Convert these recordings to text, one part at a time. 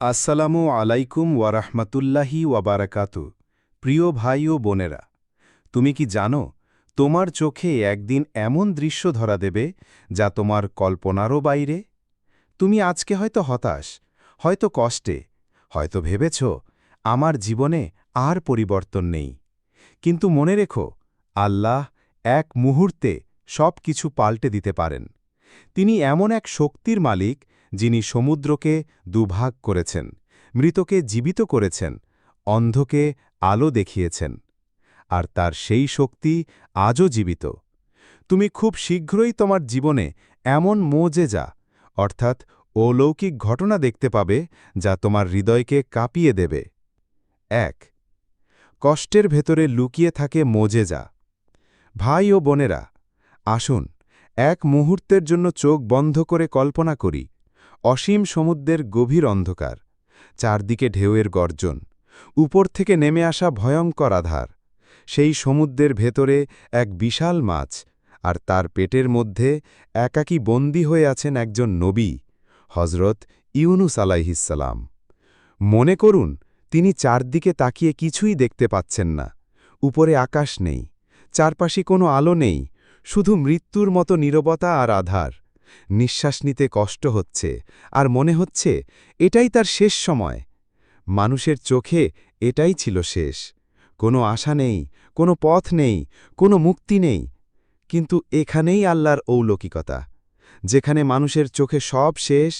আসসালামু আলাইকুম ওয়ারাহমাতুল্লাহি ওয়াবারাকাতু প্রিয় ভাই ও বোনেরা, তুমি কি জানো, তোমার চোখে একদিন এমন দৃশ্য ধরা দেবে যা তোমার কল্পনারও বাইরে? তুমি আজকে হয়তো হতাশ, হয়তো কষ্টে, হয়তো ভেবেছ, আমার জীবনে আর পরিবর্তন নেই। কিন্তু মনে রেখো, আল্লাহ এক মুহূর্তে সব কিছু পাল্টে দিতে পারেন। তিনি এমন এক শক্তির মালিক যিনি সমুদ্রকে দুভাগ করেছেন, মৃতকে জীবিত করেছেন, অন্ধকে আলো দেখিয়েছেন, আর তার সেই শক্তি আজও জীবিত। তুমি খুব শীঘ্রই তোমার জীবনে এমন মোজেজা অর্থাৎ অলৌকিক ঘটনা দেখতে পাবে যা তোমার হৃদয়কে কাঁপিয়ে দেবে। এক, কষ্টের ভেতরে লুকিয়ে থাকে মোজেজা ভাই ও বোনেরা, আসুন এক মুহূর্তের জন্য চোখ বন্ধ করে কল্পনা করি। অসীম সমুদ্রের গভীর অন্ধকার, চারদিকে ঢেউয়ের গর্জন, উপর থেকে নেমে আসা ভয়ঙ্কর আধার। সেই সমুদ্রের ভেতরে এক বিশাল মাছ আর তার পেটের মধ্যে একাকী বন্দী হয়ে আছেন একজন নবী হজরত ইউনুস আলাইহিসালাম মনে করুন, তিনি চারদিকে তাকিয়ে কিছুই দেখতে পাচ্ছেন না। উপরে আকাশ নেই, চারপাশে কোনো আলো নেই, শুধু মৃত্যুর মতো নীরবতা আর আধার। নিঃশ্বাস নিতে কষ্ট হচ্ছে আর মনে হচ্ছে এটাই তার শেষ সময়। মানুষের চোখে এটাই ছিল শেষ। কোনো আশা নেই, কোনো পথ নেই, কোনো মুক্তি নেই। কিন্তু এখানেই আল্লাহর ঔলকিকতা যেখানে মানুষের চোখে সব শেষ,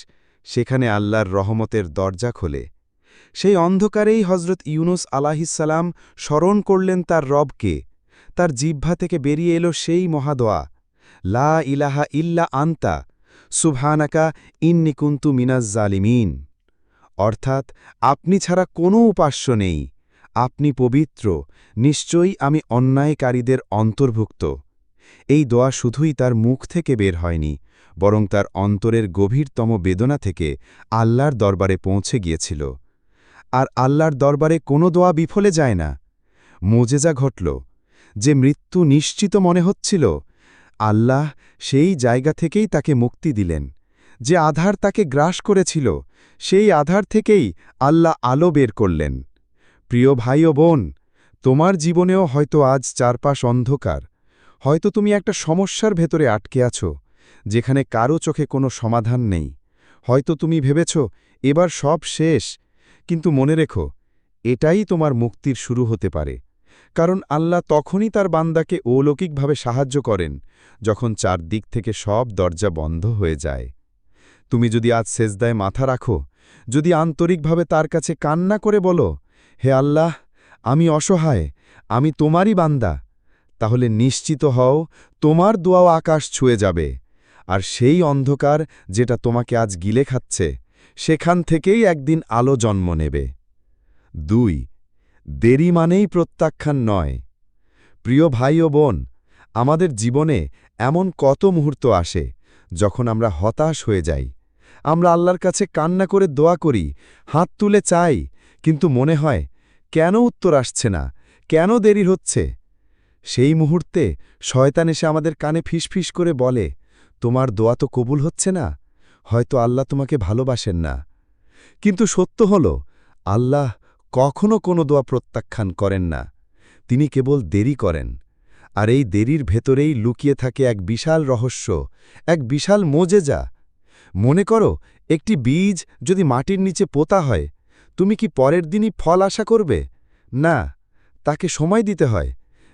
সেখানে আল্লাহর রহমতের দরজা খোলে। সেই অন্ধকারেই হজরত ইউনুস আলাহিসাল্লাম স্মরণ করলেন তার রবকে। তার জিহ্বা থেকে বেরিয়ে এলো সেই মহাদোয়া। লা ইলাহা ইল্লা আন্তা, সুবহানাকা ইন্নিকুন্তু মিনাজ জালিমিন। অর্থাৎ, আপনি ছাড়া কোনো উপাস্য নেই। আপনি পবিত্র, নিশ্চয়ই আমি অন্যায়কারীদের অন্তর্ভুক্ত। এই দোয়া শুধুই তার মুখ থেকে বের হয়নি, বরং তার অন্তরের গভীরতম বেদনা থেকে আল্লাহর দরবারে পৌঁছে গিয়েছিল। আর আল্লাহর দরবারে কোনো দোয়া বিফলে যায় না। মোজেজা ঘটল, যে মৃত্যু নিশ্চিত মনে হচ্ছিল আল্লাহ সেই জায়গা থেকেই তাকে মুক্তি দিলেন। যে আধার তাকে গ্রাস করেছিল, সেই আধার থেকেই আল্লাহ আলো বের করলেন। প্রিয় ভাই ও বোন, তোমার জীবনেও হয়তো আজ চারপাশ অন্ধকার। হয়তো তুমি একটা সমস্যার ভেতরে আটকে আছো, যেখানে কারও চোখে কোনো সমাধান নেই। হয়তো তুমি ভেবেছ, এবার সব শেষ, কিন্তু মনে রেখো, এটাই তোমার মুক্তির শুরু হতে পারে। কারণ আল্লাহ তখনই তার বান্দাকে অলৌকিকভাবে সাহায্য করেন, যখন চারদিক থেকে সব দরজা বন্ধ হয়ে যায়। তুমি যদি আজ সেজদায় মাথা রাখো, যদি আন্তরিকভাবে তার কাছে কান্না করে বলো, হে আল্লাহ, আমি অসহায়, আমি তোমারই বান্দা, তাহলে নিশ্চিত হও তোমার দোয়াও আকাশ ছুঁয়ে যাবে, আর সেই অন্ধকার যেটা তোমাকে আজ গিলে খাচ্ছে, সেখান থেকেই একদিন আলো জন্ম নেবে। দুই দেরি মানেই প্রত্যাখ্যান নয়। প্রিয় ভাই ও বোন, আমাদের জীবনে এমন কত মুহূর্ত আসে যখন আমরা হতাশ হয়ে যাই। আমরা আল্লাহর কাছে কান্না করে দোয়া করি, হাত তুলে চাই, কিন্তু মনে হয়, কেন উত্তর আসছে না? কেন দেরি হচ্ছে? সেই মুহূর্তে শয়তান এসে আমাদের কানে ফিসফিস করে বলে, তোমার দোয়া তো কবুল হচ্ছে না, হয়তো আল্লাহ তোমাকে ভালোবাসেন না। কিন্তু সত্য হল, আল্লাহ কখনো কোনো দোয়া প্রত্যাখ্যান করেন না। তিনি কেবল দেরি করেন। আর এই দেরির ভেতরেই লুকিয়ে থাকে এক বিশাল রহস্য, এক বিশাল মোজেজা। মনে করো, একটি বীজ যদি মাটির নিচে পোতা হয়, তুমি কি পরের দিনই ফল আশা করবে? না, তাকে সময় দিতে হয়।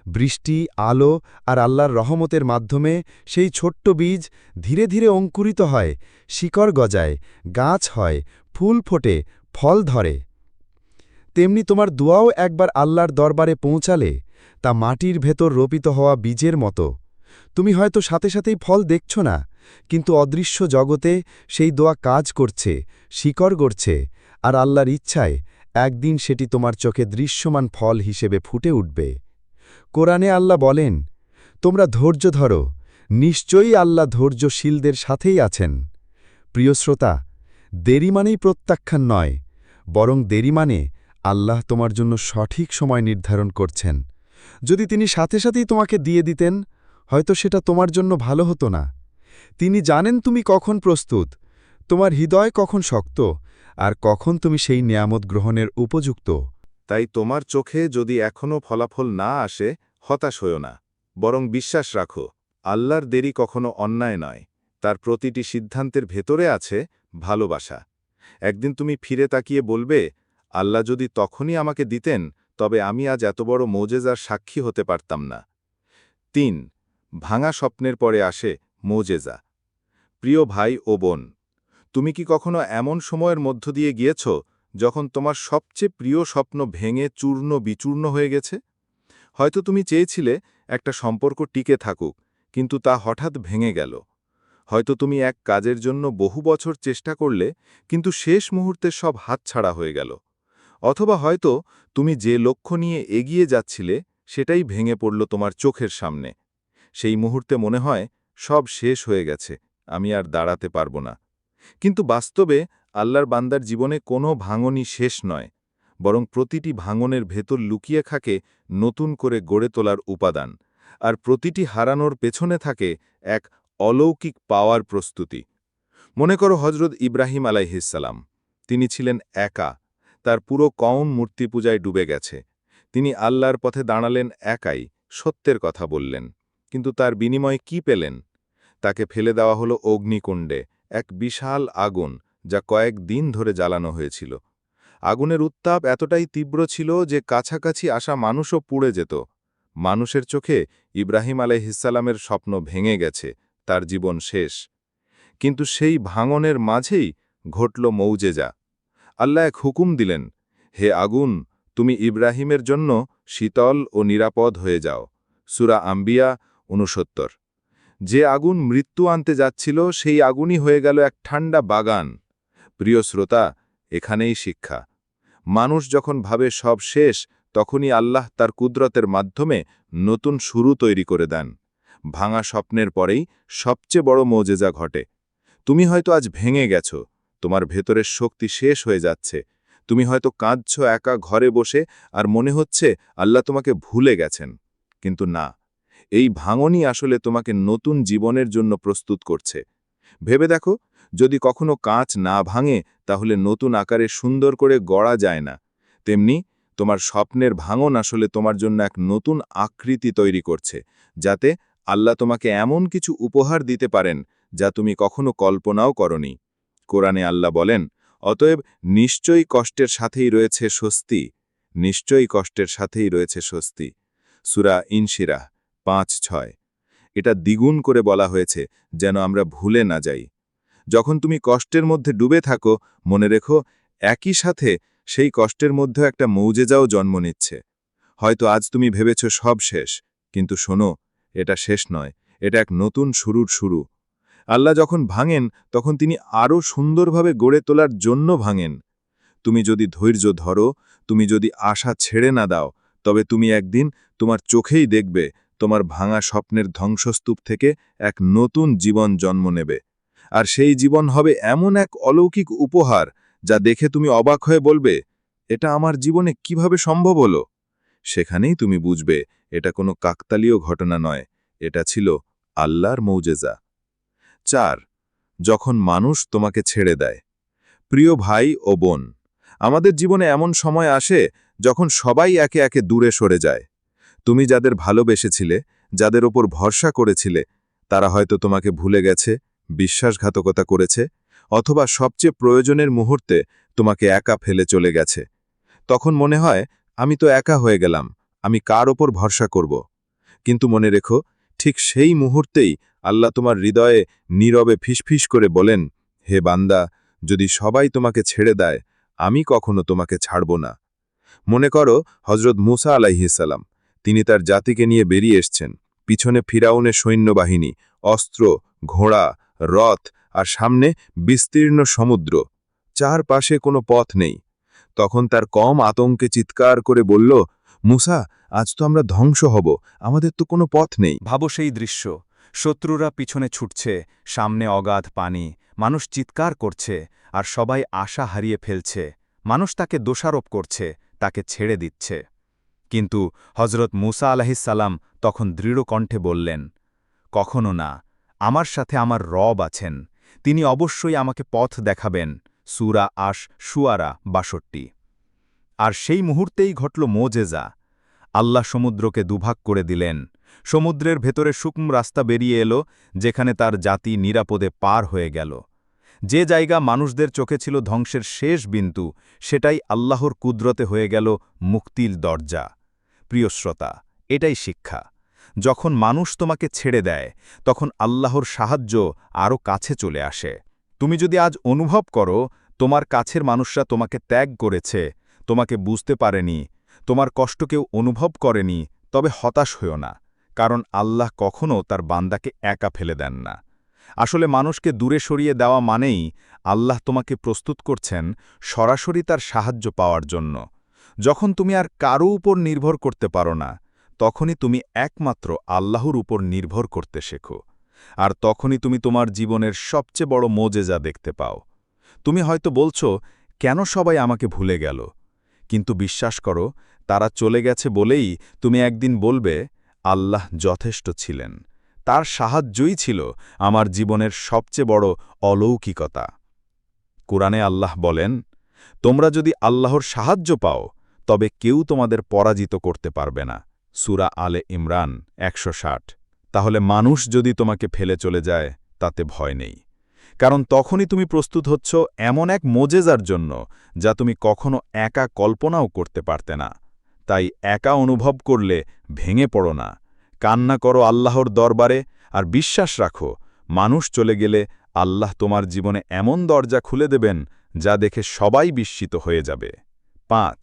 বৃষ্টি, আলো আর আল্লাহর রহমতের মাধ্যমে সেই ছোট্ট বীজ ধীরে ধীরে অঙ্কুরিত হয়, শিকড় গজায়, গাছ হয়, ফুল ফোটে, ফল ধরে। তেমনি তোমার দোয়াও একবার আল্লাহর দরবারে পৌঁছালে, তা মাটির ভেতর রোপিত হওয়া বীজের মতো। তুমি হয়তো সাথে সাথেই ফল দেখছ না, কিন্তু অদৃশ্য জগতে সেই দোয়া কাজ করছে, শিকড় গড়ছে, আর আল্লাহর ইচ্ছায় একদিন সেটি তোমার চোখে দৃশ্যমান ফল হিসেবে ফুটে উঠবে। কোরআনে আল্লাহ বলেন, তোমরা ধৈর্য ধরো, নিশ্চয়ই আল্লাহ ধৈর্যশীলদের সাথেই আছেন। প্রিয় শ্রোতা, দেরি মানেই প্রত্যাখ্যান নয়, বরং দেরি মানে আল্লাহ তোমার জন্য সঠিক সময় নির্ধারণ করছেন। যদি তিনি সাথে সাথেই তোমাকে দিয়ে দিতেন, হয়তো সেটা তোমার জন্য ভালো হতো না। তিনি জানেন তুমি কখন প্রস্তুত, তোমার হৃদয় কখন শক্ত, আর কখন তুমি সেই নিয়ামত গ্রহণের উপযুক্ত। তাই তোমার চোখে যদি এখনও ফলাফল না আসে, হতাশ হও না। বরং বিশ্বাস রাখো, আল্লাহর দেরি কখনো অন্যায় নয়। তার প্রতিটি সিদ্ধান্তের ভেতরে আছে ভালোবাসা। একদিন তুমি ফিরে তাকিয়ে বলবে আল্লাহ যদি তখনই আমাকে দিতেন, তবে আমি আজ এত বড় মোজেজার সাক্ষী হতে পারতাম না। তিন, ভাঙা স্বপ্নের পরে আসে মোজেজা। প্রিয় ভাই ও বোন, তুমি কি কখনো এমন সময়ের মধ্য দিয়ে গিয়েছ, যখন তোমার সবচেয়ে প্রিয় স্বপ্ন ভেঙে চূর্ণ বিচূর্ণ হয়ে গেছে? হয়তো তুমি চেয়েছিলে একটা সম্পর্ক টিকে থাকুক, কিন্তু তা হঠাৎ ভেঙে গেল। হয়তো তুমি এক কাজের জন্য বহু বছর চেষ্টা করলে, কিন্তু শেষ মুহূর্তে সব হাতছাড়া হয়ে গেল। অথবা হয়তো তুমি যে লক্ষ্য নিয়ে এগিয়ে যাচ্ছিলে, সেটাই ভেঙে পড়ল তোমার চোখের সামনে। সেই মুহূর্তে মনে হয়, সব শেষ হয়ে গেছে, আমি আর দাঁড়াতে পারব না। কিন্তু বাস্তবে, আল্লাহর বান্দার জীবনে কোনো ভাঙনই শেষ নয়, বরং প্রতিটি ভাঙনের ভেতর লুকিয়ে থাকে নতুন করে গড়ে তোলার উপাদান, আর প্রতিটি হারানোর পেছনে থাকে এক অলৌকিক পাওয়ার প্রস্তুতি। মনে করো হজরত ইব্রাহিম আলাইহিসাল্লাম তিনি ছিলেন একা তার পুরো কওম মূর্তি পূজায় ডুবে গেছে। তিনি আল্লাহর পথে দাঁড়ালেন একাই, সত্যের কথা বললেন। কিন্তু তার বিনিময়ে কি পেলেন? তাকে ফেলে দেওয়া হলো অগ্নিকুণ্ডে, এক বিশাল আগুন যা কয়েক দিন ধরে জ্বালানো হয়েছিল। আগুনের উত্তাপ এতটাই তীব্র ছিল যে কাছাকাছি আসা মানুষও পুড়ে যেত। মানুষের চোখে ইব্রাহিম আলাইহিসাল্লামের স্বপ্ন ভেঙে গেছে, তার জীবন শেষ। কিন্তু সেই ভাঙনের মাঝেই ঘটল মৌজেজা। আল্লাহ এক হুকুম দিলেন, হে আগুন, তুমি ইব্রাহিমের জন্য শীতল ও নিরাপদ হয়ে যাও। সুরা আম্বিয়া উনসত্তর যে আগুন মৃত্যু আনতে যাচ্ছিল, সেই আগুনই হয়ে গেল এক ঠান্ডা বাগান। প্রিয় শ্রোতা, এখানেই শিক্ষা। মানুষ যখন ভাবে সব শেষ, তখনই আল্লাহ তার কুদরতের মাধ্যমে নতুন শুরু তৈরি করে দেন। ভাঙা স্বপ্নের পরেই সবচেয়ে বড় মৌজেজা ঘটে। তুমি হয়তো আজ ভেঙে গেছ তোমার ভেতরের শক্তি শেষ হয়ে যাচ্ছে। তুমি হয়তো কাঁদছ একা ঘরে বসে আর মনে হচ্ছে আল্লাহ তোমাকে ভুলে গেছেন। কিন্তু না, এই ভাঙনই আসলে তোমাকে নতুন জীবনের জন্য প্রস্তুত করছে। ভেবে দেখো, যদি কখনো কাঁচ না ভাঙে, তাহলে নতুন আকারে সুন্দর করে গড়া যায় না। তেমনি, তোমার স্বপ্নের ভাঙন আসলে তোমার জন্য এক নতুন আকৃতি তৈরি করছে, যাতে আল্লাহ তোমাকে এমন কিছু উপহার দিতে পারেন, যা তুমি কখনো কল্পনাও করনি। কোরআনে আল্লাহ বলেন, অতএব নিশ্চয়ই কষ্টের সাথেই রয়েছে স্বস্তি, নিশ্চয়ই কষ্টের সাথেই রয়েছে স্বস্তি। সুরা ইনশিরা পাঁচ, ছয়। এটা দ্বিগুণ করে বলা হয়েছে, যেন আমরা ভুলে না যাই। যখন তুমি কষ্টের মধ্যে ডুবে থাকো, মনে রেখো, একই সাথে সেই কষ্টের মধ্যে একটা মৌজেজাও জন্ম নিচ্ছে। হয়তো আজ তুমি ভেবেছ সব শেষ, কিন্তু শোনো, এটা শেষ নয়, এটা এক নতুন শুরুর শুরু। আল্লাহ যখন ভাঙেন, তখন তিনি আরও সুন্দরভাবে গড়ে তোলার জন্য ভাঙেন। তুমি যদি ধৈর্য ধরো, তুমি যদি আশা ছেড়ে না দাও, তবে তুমি একদিন তোমার চোখেই দেখবে, তোমার ভাঙা স্বপ্নের ধ্বংসস্তূপ থেকে এক নতুন জীবন জন্ম নেবে। আর সেই জীবন হবে এমন এক অলৌকিক উপহার, যা দেখে তুমি অবাক হয়ে বলবে, এটা আমার জীবনে কীভাবে সম্ভব হলো? সেখানেই তুমি বুঝবে, এটা কোনো কাকতালীয় ঘটনা নয়, এটা ছিল আল্লাহর মৌজেজা। চার, যখন মানুষ তোমাকে ছেড়ে দেয়। প্রিয় ভাই ও বোন, আমাদের জীবনে এমন সময় আসে যখন সবাই একে একে দূরে সরে যায়। তুমি যাদের ভালোবেসেছিলে, যাদের ওপর ভরসা করেছিলে, তারা হয়তো তোমাকে ভুলে গেছে, বিশ্বাসঘাতকতা করেছে, অথবা সবচেয়ে প্রয়োজনের মুহূর্তে তোমাকে একা ফেলে চলে গেছে। তখন মনে হয়, আমি তো একা হয়ে গেলাম, আমি কার ওপর ভরসা করব? কিন্তু মনে রেখো, ঠিক সেই মুহূর্তেই আল্লাহ তোমার হৃদয়ে নীরবে ফিসফিস করে বলেন, হে বান্দা, যদি সবাই তোমাকে ছেড়ে দেয়, আমি কখনো তোমাকে ছাড়ব না। মনে করো হজরত মুসা আলাইহিসাল্লাম তিনি তার জাতিকে নিয়ে বেরিয়ে এসছেন। পিছনে ফিরাউনের সৈন্যবাহিনী, অস্ত্র, ঘোড়া, রথ আর সামনে বিস্তীর্ণ সমুদ্র। চার পাশে কোনো পথ নেই। তখন তার কম আতঙ্কে চিৎকার করে বলল, মুসা, আজ তো আমরা ধ্বংস হব, আমাদের তো কোনো পথ নেই। ভাবো সেই দৃশ্য। শত্রুরা পিছনে ছুটছে, সামনে অগাধ পানি, মানুষ চিৎকার করছে, আর সবাই আশা হারিয়ে ফেলছে। মানুষ তাকে দোষারোপ করছে, তাকে ছেড়ে দিচ্ছে। কিন্তু হজরত মুসা আলাহিসাল্লাম তখন দৃঢ় কণ্ঠে বললেন, কখনো না, আমার সাথে আমার রব আছেন। তিনি অবশ্যই আমাকে পথ দেখাবেন, সুরা আশ সুয়ারা বাষট্টি। আর সেই মুহূর্তেই ঘটল মোজেজা। আল্লাহ সমুদ্রকে দুভাগ করে দিলেন সমুদ্রের ভেতরে শুকম রাস্তা বেরিয়ে এলো, যেখানে তার জাতি নিরাপদে পার হয়ে গেল। যে জায়গা মানুষদের চোখে ছিল ধ্বংসের শেষ বিন্দু, সেটাই আল্লাহর কুদরতে হয়ে গেল মুক্তির দরজা। প্রিয় শ্রোতা, এটাই শিক্ষা। যখন মানুষ তোমাকে ছেড়ে দেয়, তখন আল্লাহর সাহায্য আরও কাছে চলে আসে। তুমি যদি আজ অনুভব করো, তোমার কাছের মানুষরা তোমাকে ত্যাগ করেছে, তোমাকে বুঝতে পারেনি, তোমার কষ্ট কেউ অনুভব করেনি, তবে হতাশ হইও না। কারণ আল্লাহ কখনও তার বান্দাকে একা ফেলে দেন না। আসলে মানুষকে দূরে সরিয়ে দেওয়া মানেই আল্লাহ তোমাকে প্রস্তুত করছেন সরাসরি তার সাহায্য পাওয়ার জন্য। যখন তুমি আর কারও উপর নির্ভর করতে পারো না, তখনই তুমি একমাত্র আল্লাহর উপর নির্ভর করতে শেখো। আর তখনই তুমি তোমার জীবনের সবচেয়ে বড় মোজেজা দেখতে পাও। তুমি হয়তো বলছো, কেন সবাই আমাকে ভুলে গেল? কিন্তু বিশ্বাস করো, তারা চলে গেছে বলেই তুমি একদিন বলবে আল্লাহ যথেষ্ট ছিলেন। তার সাহায্যই ছিল আমার জীবনের সবচেয়ে বড় অলৌকিকতা। কোরআনে আল্লাহ বলেন, তোমরা যদি আল্লাহর সাহায্য পাও, তবে কেউ তোমাদের পরাজিত করতে পারবে না। সুরা আলে ইমরান একশো ষাট। তাহলে মানুষ যদি তোমাকে ফেলে চলে যায়, তাতে ভয় নেই। কারণ তখনই তুমি প্রস্তুত হচ্ছ এমন এক মোজেজার জন্য, যা তুমি কখনো একা কল্পনাও করতে পারতে না। তাই একা অনুভব করলে ভেঙে পড়ো না। কান্না করো আল্লাহর দরবারে আর বিশ্বাস রাখো, মানুষ চলে গেলে আল্লাহ তোমার জীবনে এমন দরজা খুলে দেবেন যা দেখে সবাই বিস্মিত হয়ে যাবে। পাঁচ,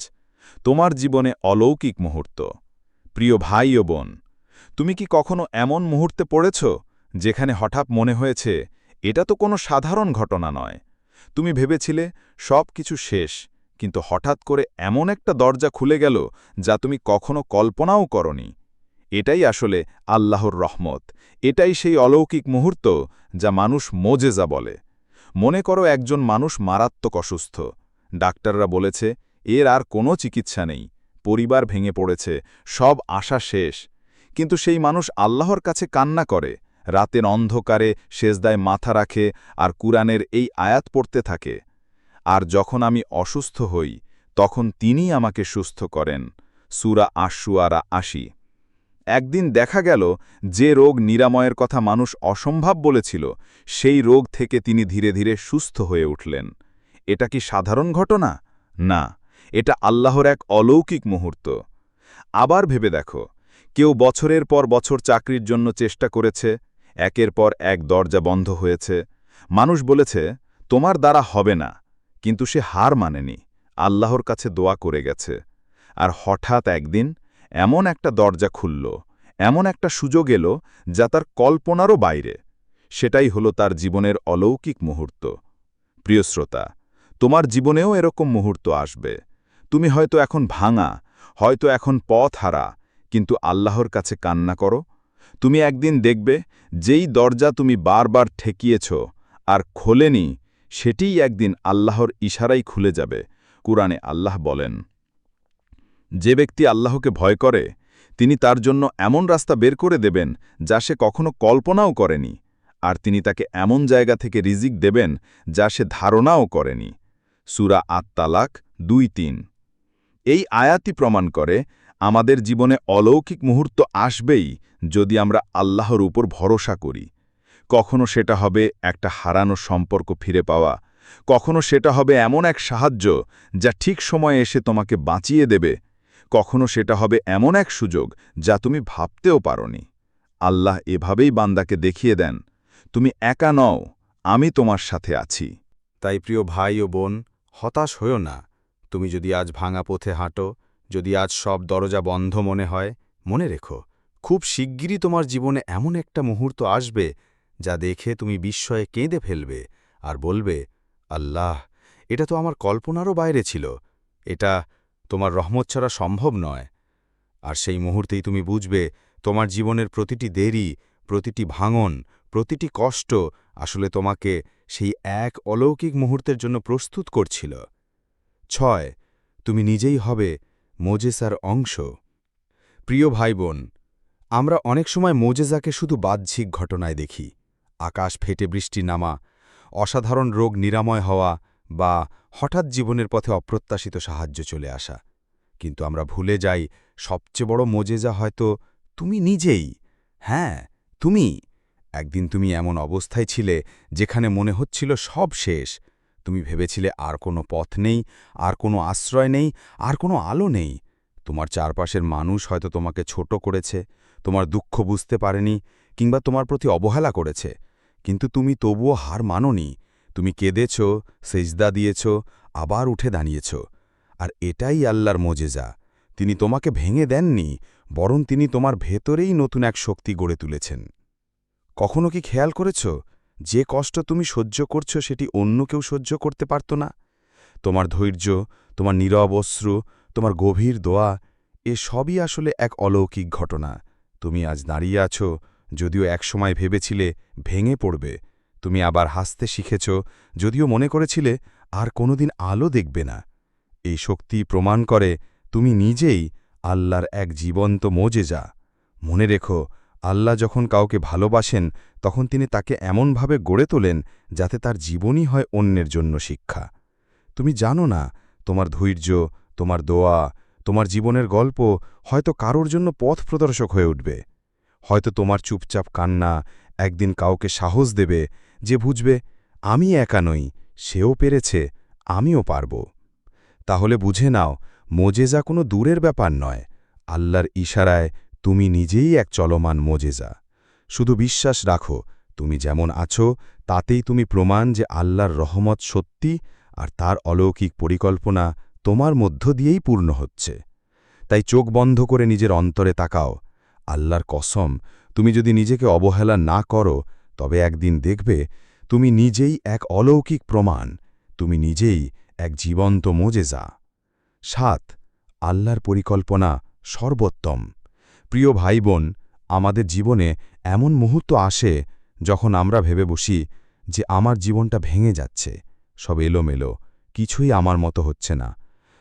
তোমার জীবনে অলৌকিক মুহূর্ত। প্রিয় ভাই ও বোন, তুমি কি কখনো এমন মুহূর্তে পড়েছ যেখানে হঠাৎ মনে হয়েছে, এটা তো কোনো সাধারণ ঘটনা নয় তুমি ভেবেছিলে সব কিছু শেষ কিন্তু হঠাৎ করে এমন একটা দরজা খুলে গেল যা তুমি কখনো কল্পনাও করনি। এটাই আসলে আল্লাহর রহমত। এটাই সেই অলৌকিক মুহূর্ত যা মানুষ মোজেজা বলে। মনে করো একজন মানুষ মারাত্মক অসুস্থ। ডাক্তাররা বলেছে, এর আর কোনো চিকিৎসা নেই। পরিবার ভেঙে পড়েছে। সব আশা শেষ। কিন্তু সেই মানুষ আল্লাহর কাছে কান্না করে। রাতের অন্ধকারে সেজদায় মাথা রাখে আর কুরআনের এই আয়াত পড়তে থাকে। আর যখন আমি অসুস্থ হই, তখন তিনি আমাকে সুস্থ করেন। সুরা আশুয়ারা আশি। একদিন দেখা গেল, যে রোগ নিরাময়ের কথা মানুষ অসম্ভব বলেছিল, সেই রোগ থেকে তিনি ধীরে ধীরে সুস্থ হয়ে উঠলেন। এটা কি সাধারণ ঘটনা? না, এটা আল্লাহর এক অলৌকিক মুহূর্ত। আবার ভেবে দেখো, কেউ বছরের পর বছর চাকরির জন্য চেষ্টা করেছে, একের পর এক দরজা বন্ধ হয়েছে। মানুষ বলেছে, তোমার দ্বারা হবে না। কিন্তু সে হার মানেনি, আল্লাহর কাছে দোয়া করে গেছে। আর হঠাৎ একদিন এমন একটা দরজা খুলল, এমন একটা সুযোগ এলো যা তার কল্পনারও বাইরে। সেটাই হলো তার জীবনের অলৌকিক মুহূর্ত। প্রিয় শ্রোতা, তোমার জীবনেও এরকম মুহূর্ত আসবে। তুমি হয়তো এখন ভাঙা, হয়তো এখন পথ হারা, কিন্তু আল্লাহর কাছে কান্না করো। তুমি একদিন দেখবে যেই দরজা তুমি বারবার ঠেকিয়েছ আর খোলেনি সেটিই একদিন আল্লাহর ইশারাই খুলে যাবে। কুরআনে আল্লাহ বলেন, যে ব্যক্তি আল্লাহকে ভয় করে, তিনি তার জন্য এমন রাস্তা বের করে দেবেন যা সে কখনো কল্পনাও করেনি, আর তিনি তাকে এমন জায়গা থেকে রিজিক দেবেন যা সে ধারণাও করেনি। সুরা আত্মালাক দুই তিন। এই আয়াতি প্রমাণ করে আমাদের জীবনে অলৌকিক মুহূর্ত আসবেই যদি আমরা আল্লাহর উপর ভরসা করি। কখনো সেটা হবে একটা হারানো সম্পর্ক ফিরে পাওয়া, কখনো সেটা হবে এমন এক সাহায্য যা ঠিক সময়ে এসে তোমাকে বাঁচিয়ে দেবে, কখনো সেটা হবে এমন এক সুযোগ যা তুমি ভাবতেও পারনি। আল্লাহ এভাবেই বান্দাকে দেখিয়ে দেন, তুমি একা নও, আমি তোমার সাথে আছি। তাই প্রিয় ভাই ও বোন, হতাশ হইও না। তুমি যদি আজ ভাঙা পথে হাঁটো, যদি আজ সব দরজা বন্ধ মনে হয়, মনে রেখো, খুব শিগগিরই তোমার জীবনে এমন একটা মুহূর্ত আসবে যা দেখে তুমি বিস্ময়ে কেঁদে ফেলবে আর বলবে, আল্লাহ, এটা তো আমার কল্পনারও বাইরে ছিল। এটা তোমার রহমত ছাড়া সম্ভব নয়। আর সেই মুহূর্তেই তুমি বুঝবে, তোমার জীবনের প্রতিটি দেরি, প্রতিটি ভাঙন, প্রতিটি কষ্ট আসলে তোমাকে সেই এক অলৌকিক মুহূর্তের জন্য প্রস্তুত করছিল। ছয়, তুমি নিজেই হবে মোজেসার অংশ। প্রিয় ভাই বোন আমরা অনেক সময় মোজেজাকে শুধু বাহ্যিক ঘটনায় দেখি। আকাশ ফেটে বৃষ্টি নামা, অসাধারণ রোগ নিরাময় হওয়া বা হঠাৎ জীবনের পথে অপ্রত্যাশিত সাহায্য চলে আসা। কিন্তু আমরা ভুলে যাই, সবচেয়ে বড় মোজেজা হয়তো তুমি নিজেই। হ্যাঁ তুমি। একদিন তুমি এমন অবস্থায় ছিলে যেখানে মনে হচ্ছিল সব শেষ। তুমি ভেবেছিলে আর কোনো পথ নেই, আর কোনো আশ্রয় নেই, আর কোনো আলো নেই। তোমার চারপাশের মানুষ হয়তো তোমাকে ছোট করেছে, তোমার দুঃখ বুঝতে পারেনি, কিংবা তোমার প্রতি অবহেলা করেছে। কিন্তু তুমি তবুও হার মানোনি। তুমি কেঁদেছ, সেজদা দিয়েছ, আবার উঠে দাঁড়িয়েছ। আর এটাই আল্লাহর মোজেজা। তিনি তোমাকে ভেঙে দেননি, বরং তিনি তোমার ভেতরেই নতুন এক শক্তি গড়ে তুলেছেন। কখনো কি খেয়াল করেছ? যে কষ্ট তুমি সহ্য করছ সেটি অন্য কেউ সহ্য করতে পারত না। তোমার ধৈর্য, তোমার নীরব অশ্রু, তোমার গভীর দোয়া, এ সবই আসলে এক অলৌকিক ঘটনা। তুমি আজ দাঁড়িয়ে আছো যদিও একসময় ভেবেছিলে ভেঙে পড়বে। তুমি আবার হাসতে শিখেছ, যদিও মনে করেছিলে আর কোনোদিন আলো দেখবে না। এই শক্তি প্রমাণ করে তুমি নিজেই আল্লাহর এক জীবন্ত মোজেজা মনে রেখো, আল্লাহ যখন কাউকে ভালোবাসেন, তখন তিনি তাকে এমনভাবে গড়ে তোলেন যাতে তার জীবনই হয় অন্যের জন্য শিক্ষা। তুমি জানো না, তোমার ধৈর্য, তোমার দোয়া, তোমার জীবনের গল্প হয়তো কারোর জন্য পথ প্রদর্শক হয়ে উঠবে। হয়তো তোমার চুপচাপ কান্না একদিন কাউকে সাহস দেবে যে বুঝবে, আমি একা নই, সেও পেরেছে, আমিও পারব। তাহলে বুঝে নাও, মোজেজা কোনো দূরের ব্যাপার নয়। আল্লাহর ইশারায় তুমি নিজেই এক চলমান মোজেজা। শুধু বিশ্বাস রাখো, তুমি যেমন আছো, তাতেই তুমি প্রমাণ যে আল্লাহর রহমত সত্যি আর তার অলৌকিক পরিকল্পনা তোমার মধ্য দিয়েই পূর্ণ হচ্ছে। তাই চোখ বন্ধ করে নিজের অন্তরে তাকাও আল্লাহর কসম, তুমি যদি নিজেকে অবহেলা না করো, তবে একদিন দেখবে তুমি নিজেই এক অলৌকিক প্রমাণ, তুমি নিজেই এক জীবন্ত মোজেজা। সাত, আল্লাহর পরিকল্পনা সর্বোত্তম। প্রিয় ভাই বোন আমাদের জীবনে এমন মুহূর্ত আসে যখন আমরা ভেবে বসি যে আমার জীবনটা ভেঙে যাচ্ছে, সব এলোমেলো, কিছুই আমার মতো হচ্ছে না।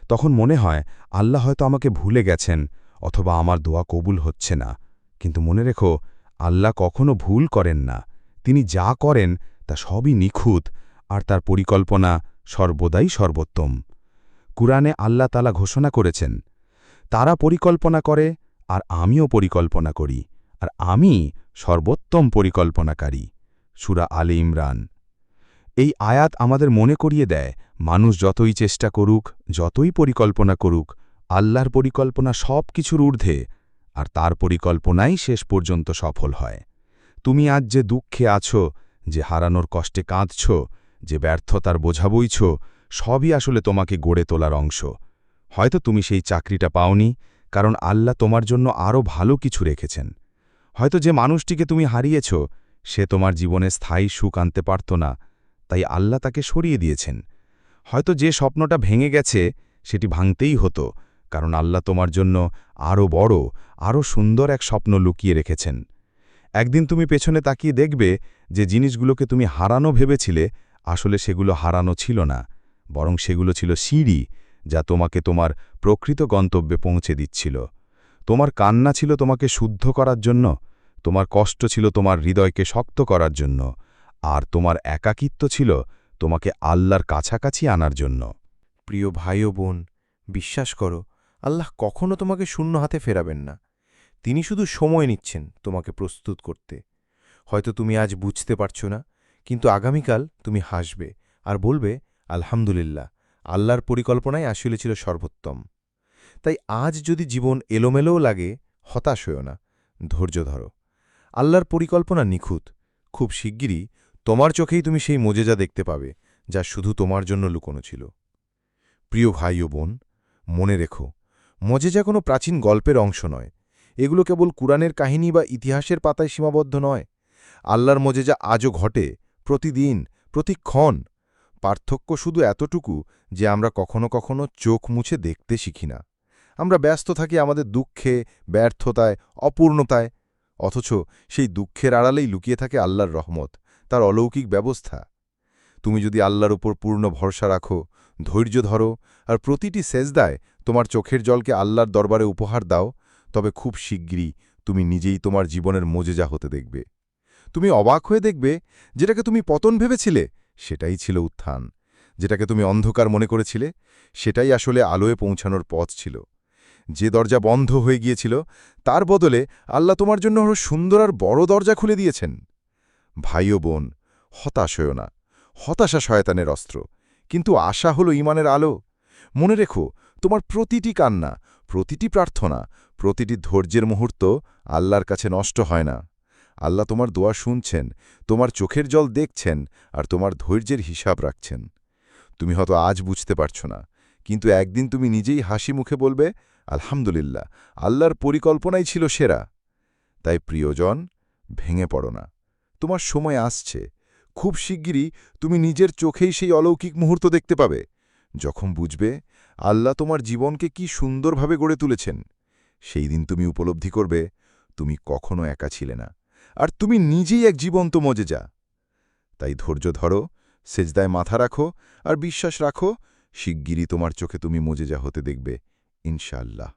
তখন মনে হয়, আল্লাহ হয়তো আমাকে ভুলে গেছেন অথবা আমার দোয়া কবুল হচ্ছে না। কিন্তু মনে রেখো, আল্লাহ কখনো ভুল করেন না। তিনি যা করেন, তা সবই নিখুঁত, আর তার পরিকল্পনা সর্বদাই সর্বোত্তম। কুরআনে আল্লাহ তালা ঘোষণা করেছেন, তারা পরিকল্পনা করে, আর আমিও পরিকল্পনা করি, আর আমি সর্বোত্তম পরিকল্পনাকারী। সুরা আলী ইমরান। এই আয়াত আমাদের মনে করিয়ে দেয়, মানুষ যতই চেষ্টা করুক, যতই পরিকল্পনা করুক আল্লাহর পরিকল্পনা সব কিছুর ঊর্ধ্বে, আর তার পরিকল্পনাই শেষ পর্যন্ত সফল হয়। তুমি আজ যে দুঃখে আছো, যে হারানোর কষ্টে কাঁদছ, যে ব্যর্থতার বোঝা বইছ, সবই আসলে তোমাকে গড়ে তোলার অংশ। হয়তো তুমি সেই চাকরিটা পাওনি, কারণ আল্লাহ তোমার জন্য আরও ভালো কিছু রেখেছেন। হয়তো যে মানুষটিকে তুমি হারিয়েছ, সে তোমার জীবনে স্থায়ী সুখ আনতে পারত না, তাই আল্লাহ তাকে সরিয়ে দিয়েছেন। হয়তো যে স্বপ্নটা ভেঙে গেছে, সেটি ভাঙতেই হতো কারণ আল্লাহ তোমার জন্য আরও বড় আরও সুন্দর এক স্বপ্ন লুকিয়ে রেখেছেন। একদিন তুমি পেছনে তাকিয়ে দেখবে যে জিনিসগুলোকে তুমি হারানো ভেবেছিলে, আসলে সেগুলো হারানো ছিল না, বরং সেগুলো ছিল সিঁড়ি যা তোমাকে তোমার প্রকৃত গন্তব্যে পৌঁছে দিচ্ছিল। তোমার কান্না ছিল তোমাকে শুদ্ধ করার জন্য, তোমার কষ্ট ছিল তোমার হৃদয়কে শক্ত করার জন্য, আর তোমার একাকিত্ব ছিল তোমাকে আল্লাহর কাছাকাছি আনার জন্য। প্রিয় ভাই বোন, বিশ্বাস করো আল্লাহ কখনো তোমাকে শূন্য হাতে ফেরাবেন না। তিনি শুধু সময় নিচ্ছেন তোমাকে প্রস্তুত করতে। হয়তো তুমি আজ বুঝতে পারছ না, কিন্তু আগামীকাল তুমি হাসবে আর বলবে, আলহামদুলিল্লাহ, আল্লাহর পরিকল্পনাই আসলে ছিল সর্বোত্তম। তাই আজ যদি জীবন এলোমেলোও লাগে, হতাশ হয়েও না। ধৈর্য ধরো। আল্লাহর পরিকল্পনা নিখুঁত। খুব শিগগিরই তোমার চোখেই তুমি সেই মোজেজা দেখতে পাবে, যা শুধু তোমার জন্য লুকোনো ছিল। প্রিয় ভাই ও বোন, মনে রেখো মজেজা কোনো প্রাচীন গল্পের অংশ নয়। এগুলো কেবল কুরআনের কাহিনী বা ইতিহাসের পাতায় সীমাবদ্ধ নয়। আল্লাহর মজেজা আজও ঘটে, প্রতিদিন, প্রতিক্ষণ। পার্থক্য শুধু এতটুকু যে আমরা কখনো কখনো চোখ মুছে দেখতে শিখি না। আমরা ব্যস্ত থাকি আমাদের দুঃখে, ব্যর্থতায়, অপূর্ণতায়। অথচ সেই দুঃখের আড়ালেই লুকিয়ে থাকে আল্লাহর রহমত, তার অলৌকিক ব্যবস্থা। তুমি যদি আল্লাহর উপর পূর্ণ ভরসা রাখো, ধৈর্য ধরো, আর প্রতিটি সেজদায় তোমার চোখের জলকে আল্লাহর দরবারে উপহার দাও, তবে খুব শিগগিরই তুমি নিজেই তোমার জীবনের মোজেজা হতে দেখবে। তুমি অবাক হয়ে দেখবে যেটাকে তুমি পতন ভেবেছিলে, সেটাই ছিল উত্থান। যেটাকে তুমি অন্ধকার মনে করেছিলে, সেটাই আসলে আলোয় পৌঁছানোর পথ ছিল। যে দরজা বন্ধ হয়ে গিয়েছিল, তার বদলে আল্লাহ তোমার জন্য আরও সুন্দর আর বড় দরজা খুলে দিয়েছেন। ভাই ও বোন, হতাশ হয়েও না। হতাশা শয়তানের অস্ত্র। কিন্তু আশা হলো ইমানের আলো। মনে রেখো তোমার প্রতিটি কান্না, প্রতিটি প্রার্থনা, প্রতিটি ধৈর্যের মুহূর্ত আল্লাহর কাছে নষ্ট হয় না। আল্লাহ তোমার দোয়া শুনছেন, তোমার চোখের জল দেখছেন আর তোমার ধৈর্যের হিসাব রাখছেন। তুমি হয়তো আজ বুঝতে পারছ না, কিন্তু একদিন তুমি নিজেই হাসি মুখে বলবে, আলহামদুলিল্লাহ, আল্লাহর পরিকল্পনাই ছিল সেরা। তাই প্রিয়জন, ভেঙে পড়ো না। তোমার সময় আসছে। খুব শিগগিরই তুমি নিজের চোখেই সেই অলৌকিক মুহূর্ত দেখতে পাবে। যখন বুঝবে আল্লাহ তোমার জীবনকে কি সুন্দরভাবে গড়ে তুলেছেন। সেই দিন তুমি উপলব্ধি করবে, তুমি কখনো একা ছিলে না, আর তুমি নিজেই এক জীবন্ত মজে যা তাই ধৈর্য ধরো, সেজদায় মাথা রাখো, আর বিশ্বাস রাখো, শিগগিরই তোমার চোখে তুমি মজে যা হতে দেখবে, ইনশাআল্লাহ।